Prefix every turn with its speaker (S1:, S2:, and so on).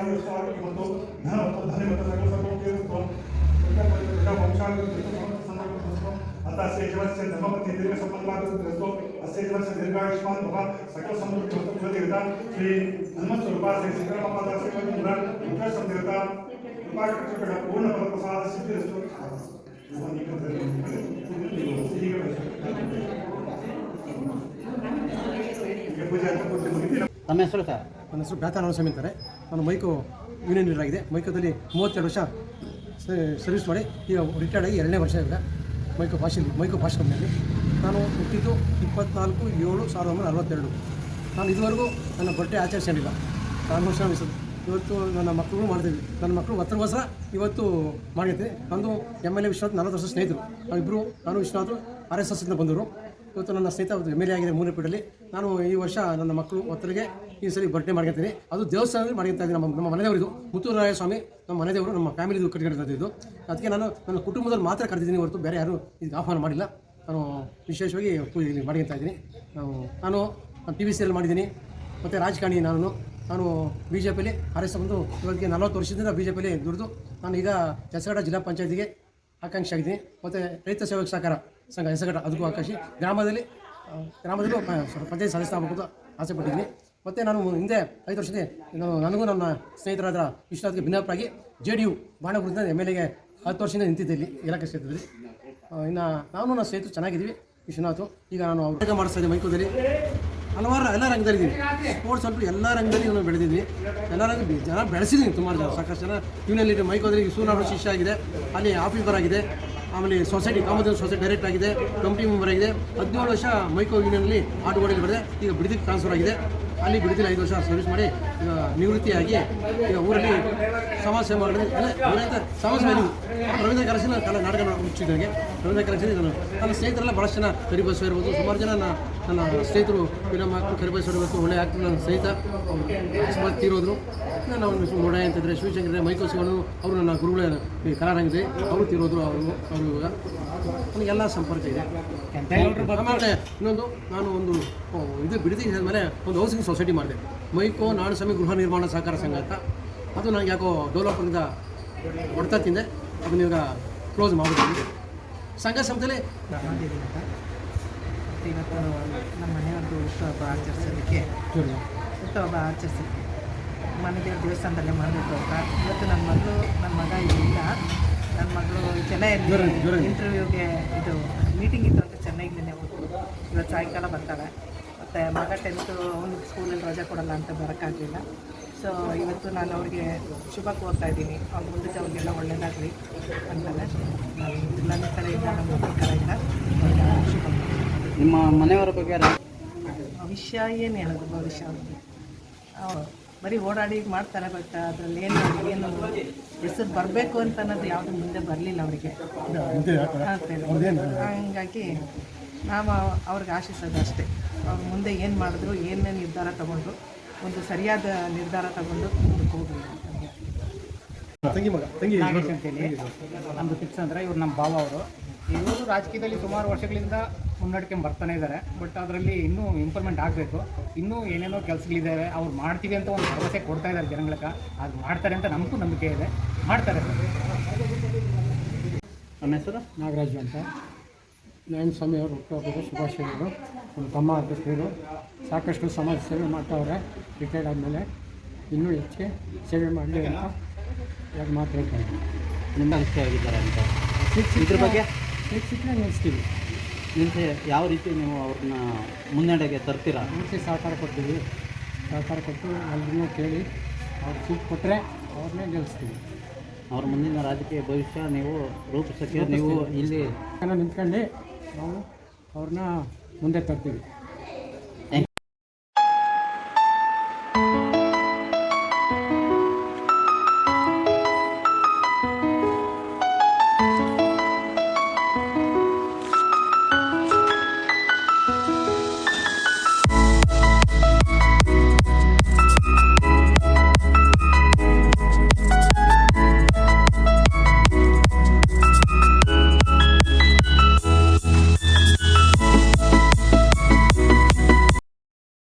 S1: ಆಯುಷ್ ಆರೋಗ್ಯ ಮತ್ತು ಧನ ಮತ್ತು ಧನ ಮತ್ತು ಸಕಲ ಸರ್ವೋಪಯೋಗತ್ವ आता सेजवस्य धर्मपति दीर्घ संपन्नमागतस्तो अस्य वर्ष दीर्घायुष्मान भव सकल समृद्धि होत कुल देवता श्री हनुमत स्वरूपा श्री सीताराम माता श्री मुद्रा मुद्रा संदेवता कृपा कटकट पूर्ण फल प्रसाद सिद्धिरस्तु ಪೂಜೆ ಅಂತ ಪೂಜೆ ಮುಗಿತು
S2: ತಮ್ಮ ಹೆಸರು ಸರ್
S3: ನನ್ನ ಹೆಸರು ಬ್ಯಾತ ಸ್ವಾಮಿ ಅಂತಾರೆ ನಾನು ಮೈಕು ಯೂನಿಯನ್ ಲೀಡರ್ ಆಗಿದೆ. ಮೈಕೋದಲ್ಲಿ ಮೂವತ್ತೆರಡು ವರ್ಷ ಸರ್ವಿಸ್ ಮಾಡಿ, ಈಗ ರಿಟೈರ್ಡ್ ಆಗಿ ಎರಡನೇ ವರ್ಷ ಇದೆ ಮೈಕೋ ಭಾಷೆಯಲ್ಲಿ, ಮೈಕೋ ಭಾಷೆ ಕಂಪ್ನಿಯಲ್ಲಿ ನಾನು ಹುಟ್ಟಿದ್ದು ಇಪ್ಪತ್ನಾಲ್ಕು ಏಳು ಸಾವಿರದ ಒಂಬೈನೂರ ಅರವತ್ತೆರಡು. ನಾನು ಇದುವರೆಗೂ ನನ್ನ ಬರ್ಡೇ ಆಚರಿಸ್ಕೊಂಡಿಲ್ಲ. ನಾನು ವರ್ಷ ಇವತ್ತು ನನ್ನ ಮಕ್ಕಳು ಮಾಡ್ತೀವಿ ನನ್ನ ಮಕ್ಕಳು ಹತ್ತರಗೋಸ್ಕರ ಇವತ್ತು ಮಾಡಿರ್ತೀನಿ ನಂದು ಎಂ ಎಲ್ ಎ ವಿಶ್ವನಾಥ್ ನಲವತ್ತು ವರ್ಷ ಸ್ನೇಹಿತರು. ನಾವಿಬ್ಬರು ನಾನು ವಿಶ್ವನಾಥ್ ಆರ್ ಎಸ್ ಎಸ್ಸಿಂದ ಬಂದವರು. ಇವತ್ತು ನನ್ನ ಸ್ನೇಹಿತ ಎಂ ಎಲ್ ಎ ಆಗಿದೆ ನಾನು ಈ ವರ್ಷ ನನ್ನ ಮಕ್ಕಳು ಒತ್ತರಿಗೆ ಈ ಸರಿ ಬರ್ಡೇ ಮಾಡ್ಕೊತೀನಿ. ಅದು ದೇವಸ್ಥಾನದಲ್ಲಿ ಮಾಡ್ಕೊತಾ ಇದ್ದೀನಿ. ನಮ್ಮ ನಮ್ಮ ಮನೆದೇವರಿದು ಮುತ್ತುರಾಯ ಸ್ವಾಮಿ ನಮ್ಮ ಮನೆದೇವರು ನಮ್ಮ ಫ್ಯಾಮಿಲಿದು ಕಟ್ಕೊಂಡಿರ್ತಾ ಇದು ಅದಕ್ಕೆ ನಾನು ನನ್ನ ಕುಟುಂಬದಲ್ಲಿ ಮಾತ್ರ ಕರೆದಿದ್ದೀನಿ ಹೊರತು ಬೇರೆ ಯಾರು ಇದಕ್ಕೆ ಆಹ್ವಾನ ಮಾಡಿಲ್ಲ. ನಾನು ವಿಶೇಷವಾಗಿ ಪೂಜೆ ಮಾಡ್ಕೊತಾ ಇದ್ದೀನಿ. ನಾವು ನಾನು ಟಿ ವಿ ಸಿಯಲ್ಲಿ ಮಾಡಿದ್ದೀನಿ. ಮತ್ತು ರಾಜಕಾರಣಿ ನಾನು ನಾನು ಬಿ ಜೆ ಪಿಲಿ ಆರ್ ಎಸ್ ಬಂದು ಇವತ್ತಿಗೆ ನಲವತ್ತು ವರ್ಷದಿಂದ ಬಿ ಜೆ ಪಿಲಿ ದುಡಿದು ನಾನು ಈಗ ಚಸಗಡ ಜಿಲ್ಲಾ ಪಂಚಾಯತಿಗೆ ಆಕಾಂಕ್ಷಿ ಆಗಿದ್ದೀನಿ ಮತ್ತು ರೈತ ಸೇವಕ ಸಹಕಾರ. ಸಂಘ ಹೆಸಗಡ ಅದಕ್ಕೂ ಆಕಾಶಿ. ಗ್ರಾಮದಲ್ಲಿ ಗ್ರಾಮದಲ್ಲೂ ಪಂಚಾಯತ್ ಸದಸ್ಯ ಆಗಬೇಕು ಆಸೆ ಪಟ್ಟಿದ್ದೀನಿ. ಮತ್ತು ನಾನು ಹಿಂದೆ ಐದು ವರ್ಷದ ನಾನು, ನನಗೂ ನನ್ನ ಸ್ನೇಹಿತರಾದ ವಿಶ್ವನಾಥ್ಗೆ ಭಿನ್ನಪ್ರಾಗಿ ಜೆ ಡಿ ಯು ಬಾಣಗುರಿಂದ ಎಂ ಎಲ್ ಎಗೆ ಹತ್ತು ವರ್ಷದಿಂದ ನಿಂತಿದ್ದೆ ಇಲ್ಲಿ ಇಲಾಖೆ ಕ್ಷೇತ್ರದಲ್ಲಿ. ಇನ್ನು ನಾನು ನನ್ನ ಸ್ನೇಹಿತರು ಚೆನ್ನಾಗಿದ್ದೀವಿ, ವಿಶ್ವನಾಥ್. ಈಗ ನಾನು ಅವ್ರ ಮಾಡಿಸ್ತಾ ಇದ್ದೀನಿ ಮೈಕೋದಲ್ಲಿ ಹಲವಾರು, ಎಲ್ಲ ರಂಗದಲ್ಲಿದ್ದೀನಿ ಸ್ಪೋರ್ಟ್ಸ್ ಅಂತೂ ಎಲ್ಲ ರಂಗದಲ್ಲಿ ನಾನು ಬೆಳೆದಿದ್ದೀನಿ. ಎಲ್ಲ ರಂಗ ಜನ ಬೆಳೆಸಿದ್ದೀನಿ ಸುಮಾರು ಜನ, ಸಾಕಷ್ಟು ಜನ. ಯೂನಿಯನ್ ಲೀಡರ್ ಮೈಕೋದಲ್ಲಿ ಸೂರ್ಯ ಶಿಷ್ಯ ಆಗಿದೆ. ಅಲ್ಲಿ ಆಫೀಸರ್ ಆಗಿದೆ. ಆಮೇಲೆ ಸೊಸೈಟಿ ಕಾಮದೇವ್ ಸೊಸೈಟಿ ಡೈರೆಕ್ಟ್ ಆಗಿದೆ ಕಂಪ್ನಿ ಮೆಂಬರ್ ಆಗಿದೆ. ಹದಿನೇಳು ವರ್ಷ ಮೈಕೋ ಯೂನಿಯನ್ನಲ್ಲಿ ಆಟೋಗಾಡಿಯಲ್ಲಿ ಬರೆದೆ, ಈಗ ಬಿಡದಿಗೆ ಟ್ರಾನ್ಸ್ಫರ್ ಆಗಿದೆ. ಅಲ್ಲಿ ಬಿಡುತ್ತಿಲ್ಲ ಐದು ವರ್ಷ ಸರ್ವಿಸ್ ಮಾಡಿ ಈಗ ನಿವೃತ್ತಿಯಾಗಿ ಈಗ ಊರಲ್ಲಿ ಸಮಾಜ ಸೇವೆ ಮಾಡಿದ್ರೆ ಸಮಾಜ ಸೇವೆ ರವೀಂದ್ರ ಕಲಸಿನ ಕಲ ನಾಟಕ ಮುಚ್ಚಿದಂಗೆ ರವೀಂದ್ರ ಕಲಸಿನ ನಾನು ನನ್ನ ಸ್ನೇಹಿತರೆಲ್ಲ ಭಾಳಷ್ಟು ಜನ ಕರಿಬಸ್ವ ಇರ್ಬೋದು ಸುಮಾರು ಜನ ನನ್ನ ನನ್ನ ಸ್ನೇಹಿತರು ಫಿಲಮ್ ಹಾಕಿ ಕರಿಬಸ್ ಇರಬೇಕು ಒಳ್ಳೆ ಆಗ್ತದೆ ನನ್ನ ಸ್ನೇಹಿತ. ಸುಮಾರು ತೀರೋದ್ರು. ನಾನು ಅವ್ನು ನೋಡ ಅಂತಿದ್ರೆ ಶಿವಶಂಕರ ಮೈಕೋ ಶಿವನು ಅವರು ನನ್ನ ಗುರುಗಳ ಕಲಾರಂಗಿದೆ ಅವರು ತೀರೋದ್ರು ಅವರು ಅವರು ಇವಾಗ. ನನಗೆಲ್ಲ ಸಂಪರ್ಕ ಇದೆ. ಆಮೇಲೆ ಇನ್ನೊಂದು ನಾನು ಒಂದು ಇದು ಬಿಡ್ತೀನಿ ಆದಮೇಲೆ ಒಂದು ಹೌಸಿಂಗ್ ಸೊಸೈಟಿ ಮಾಡಿದೆ. ಮೈಕೋ ನಾಡಸ್ವಾಮಿ ಗೃಹ ನಿರ್ಮಾಣ ಸಹಕಾರ ಸಂಘ ಅಂತ. ಅದು ನನಗೆ ಯಾಕೋ ಡೆವಲಪರ್ನಿಂದ ಹೊಡ್ತಾ ತಿಂದೆ. ಅದನ್ನ ಇವಾಗ ಕ್ಲೋಸ್ ಮಾಡಿದ್ದೀನಿ ಸಂಘ ಸಂಸ್ಥೆಯಲ್ಲಿ
S4: ಇವತ್ತು ನಮ್ಮ ಮನೆಯವ್ರದ್ದು ಹುಟ್ಟುಹಬ್ಬ ಆಚರಿಸೋದಕ್ಕೆ ಹುಟ್ಟುಹಬ್ಬ ಆಚರಿಸೋದಕ್ಕೆ ಮನೆ ದೇವ್ರ ದೇವಸ್ಥಾನದಲ್ಲೇ ಮಾಡಬೇಕು ಅಂತ. ಇವತ್ತು ನನ್ನ ಮಗಳು ನನ್ನ ಮಗ ಇಲ್ಲ ನನ್ನ ಮಗಳು
S3: ಚೆನ್ನೈ
S4: ಚೆನ್ನೈಯಲ್ಲಿ. ಇಂಟರ್ವ್ಯೂಗೆ ಇದು ಮೀಟಿಂಗ್ ಇತ್ತು ಅಂತ ಚೆನ್ನೈಗೆ ಹೋಗ್ತು ಇವತ್ತು ಸಾಯಂಕಾಲ ಬರ್ತಾಳೆ ಮತ್ತು ಮಗ ಟೆಂತು ಅವ್ನಿಗೆ ಸ್ಕೂಲಲ್ಲಿ ರಜೆ ಕೊಡಲ್ಲ ಅಂತ ಬರೋಕ್ಕಾಗಲಿಲ್ಲ. ಸೊ ಇವತ್ತು ನಾನು ಅವ್ರಿಗೆ ಶುಭ ಕೋರ್ತಾ ಇದ್ದೀನಿ. ಅವ್ರ ಮುಂದಕ್ಕೆ ಅವ್ರಿಗೆಲ್ಲ ಒಳ್ಳೆಯದಾಗಲಿ ಅಂದಮೇಲೆ ನಾನು ನನ್ನ ಕಡೆಯಿಂದ ನಮ್ಮ ಮಕ್ಕಳ ಕಡೆಯಿಂದ ಶುಭ
S2: ನಿಮ್ಮ ಮನೆಯವರ ಬಗ್ಗೆ
S4: ಭವಿಷ್ಯ ಏನು ಹೇಳೋದು ಭವಿಷ್ಯ? ಅವ್ರಿಗೆ ಅವ್ರು ಬರೀ ಓಡಾಡಿ ಮಾಡ್ತಾರೆ ಬಟ್ ಅದರಲ್ಲಿ ಏನು ಏನು ಹೆಸರು ಬರಬೇಕು ಅಂತ ಅನ್ನೋದು ಯಾವುದು ಮುಂದೆ ಬರಲಿಲ್ಲ ಅವರಿಗೆ. ಹಂಗಾಗಿ ನಾವು ಅವ್ರಿಗೆ ಆಶಿಸೋದು ಅಷ್ಟೇ. ಅವ್ರು ಮುಂದೆ ಏನು ಮಾಡಿದ್ರು ಏನೇ ನಿರ್ಧಾರ ತಗೊಂಡ್ರು ಒಂದು ಸರಿಯಾದ ನಿರ್ಧಾರ ತಗೊಂಡು ಮುಂದಕ್ಕೆ ಹೋಗಲಿ ನಮಗೆ
S3: ತಂಗಿ ಮಗ ತಂಗಿ
S5: ನಾಗೇಶ್ ಅಂತೇಳಿ. ನಮ್ಮದು ಫಿಕ್ಸ್ ಅಂದರೆ ಇವ್ರು ನಮ್ಮ ಭಾವ ಅವರು. ಇವರು ರಾಜಕೀಯದಲ್ಲಿ ಸುಮಾರು ವರ್ಷಗಳಿಂದ ಮುನ್ನಡ್ಕೊಂಡು ಬರ್ತಾನೆ ಇದ್ದಾರೆ ಬಟ್ ಅದರಲ್ಲಿ ಇನ್ನೂ ಇಂಪ್ರೂವ್ಮೆಂಟ್ ಆಗಬೇಕು. ಇನ್ನೂ ಏನೇನೋ ಕೆಲಸಗಳಿದ್ದಾವೆ ಅವ್ರು ಮಾಡ್ತೀವಿ ಅಂತ ಒಂದು ಭರವಸೆ ಕೊಡ್ತಾ ಇದ್ದಾರೆ ಜನಗಳಕ್ಕೆ. ಅದು ಮಾಡ್ತಾರೆ ಅಂತ ನಮಗೂ ನಂಬಿಕೆ ಇದೆ. ಮಾಡ್ತಾರೆ ಸರ್.
S2: ನಮ್ಮ ಹೆಸರು?
S3: ನಾಗರಾಜು ಅಂತ. ನಾರಾಯಣ ಸ್ವಾಮಿ ಅವರು ಹುಟ್ಟುಹಬ್ಬದ ಶುಭಾಶಯಗಳು ನಮ್ಮ ತಮ್ಮ ಅಧ್ಯಕ್ಷರು ಸಾಕಷ್ಟು ಸಮಾಜ ಸೇವೆ ಮಾಡ್ತಾವ್ರೆ ರಿಟೈರ್ಡ್ ಆದಮೇಲೆ. ಇನ್ನೂ ಹೆಚ್ಚಿಗೆ ಸೇವೆ ಮಾಡಲಿ ಅಂತ ಎರಡು ಮಾತು ಹೇಳ್ತಾರೆ
S2: ನಿಮ್ಮ ಅನಿಸಿಕೆ ಆಗಿದ್ದಾರೆ ಅಂತ? ಇದ್ರ ಬಗ್ಗೆ?
S3: ಶಿಕ್ಷಕರೇ ನಿಲ್ಲಿಸ್ತೀವಿ.
S2: ನಿಮಗೆ ಯಾವ ರೀತಿ ನೀವು ಅವ್ರನ್ನ ಮುನ್ನಡೆಗೆ ತರ್ತೀರಾ?
S3: ಮುಂಚೆ ಸಹಕಾರ ಕೊಡ್ತೀವಿ. ಸಹಕಾರ ಕೊಟ್ಟು ಅಲ್ಲಿನೂ ಕೇಳಿ ಅವ್ರು ಸೀಟ್ ಕೊಟ್ಟರೆ ಅವ್ರನ್ನೇ ಗೆಲ್ಲಿಸ್ತೀವಿ.
S2: ಅವ್ರ ಮುಂದಿನ ರಾಜಕೀಯ ಭವಿಷ್ಯ ನೀವು ರೂಪಿಸೋಕ್ಕೆ ನೀವು ಇಲ್ಲಿ
S3: ನಿಂತ್ಕೊಂಡು ನಾವು ಅವ್ರನ್ನ ಮುಂದೆ ತರ್ತೀವಿ.